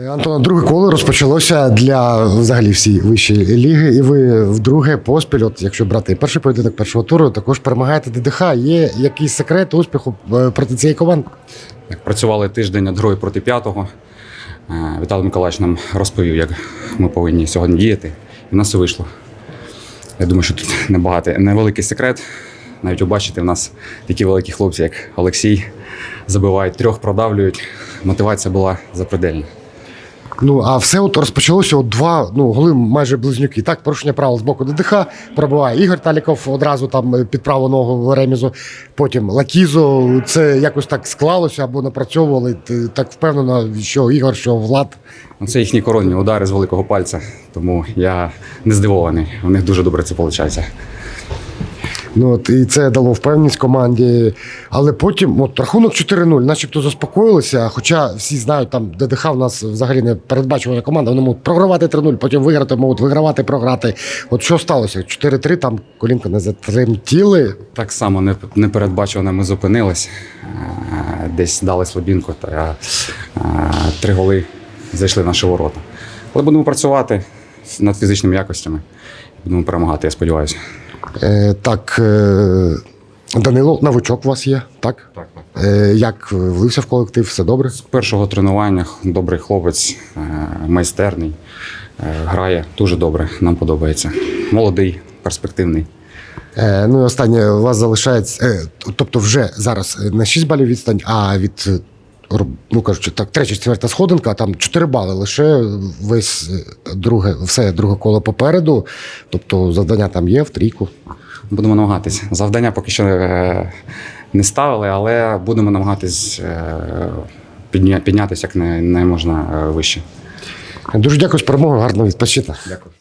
Е, Антон, друге коло розпочалося для взагалі всі вищі ліги, і ви вдруге поспіль, от якщо брати перший поєдинок першого туру, також перемагаєте ДДХ. Є якийсь секрет успіху е, проти цієї команди? Працювали тиждень над грою проти п'ятого. Е, Віталій Миколаївич нам розповів, як ми повинні сьогодні діяти. І в нас все вийшло. Я думаю, що тут небагато, невеликий секрет. Навіть побачите, в нас такі великі хлопці, як Олексій, забивають трьох, продавлюють. Мотивація була запредельна. Ну а все от розпочалося от два ну голи майже близнюки. Так, порушення правил з боку ДДХ пробиває Ігор Таліков одразу там е, під праву ногу ремізу. Потім Лакізо. Це якось так склалося або напрацьовували. Так впевнено, що Ігор, що Влад. Це їхні коронні удари з великого пальця, тому я не здивований. У них дуже добре це виходить. Ну от і це дало впевненість команді. Але потім, от рахунок 4-0, начебто заспокоїлися. Хоча всі знають, там ДДХ у нас взагалі не передбачувана команда. Вони можуть програвати 3-0, потім виграти, можуть вигравати, програти. От що сталося? 4-3, там колінка не затремтіли. Так само не- непередбачувано ми зупинились. Е, Десь дали слабінку та е, три голи зайшли в наші ворота. Але будемо працювати над фізичними якостями. Будемо перемагати, я сподіваюся. Е, так, е, Данило, новичок у вас є, так? Так, так. Е, як влився в колектив, все добре? З першого тренування добрий хлопець, е, майстерний, е, грає дуже добре, нам подобається. Молодий, перспективний. Е, ну і останнє у вас залишається, е, тобто вже зараз не 6 балів відстань, а від, е, ну кажучи, так, третя, четверта сходинка, там 4 бали лише весь е, друге, все друге коло попереду. Тобто завдання там є в трійку. Будемо намагатись. Завдання поки що е, не ставили, але будемо намагатись е, піднятися як не, не можна вище. Дуже дякую з перемогою, гарно відпочити. Дякую.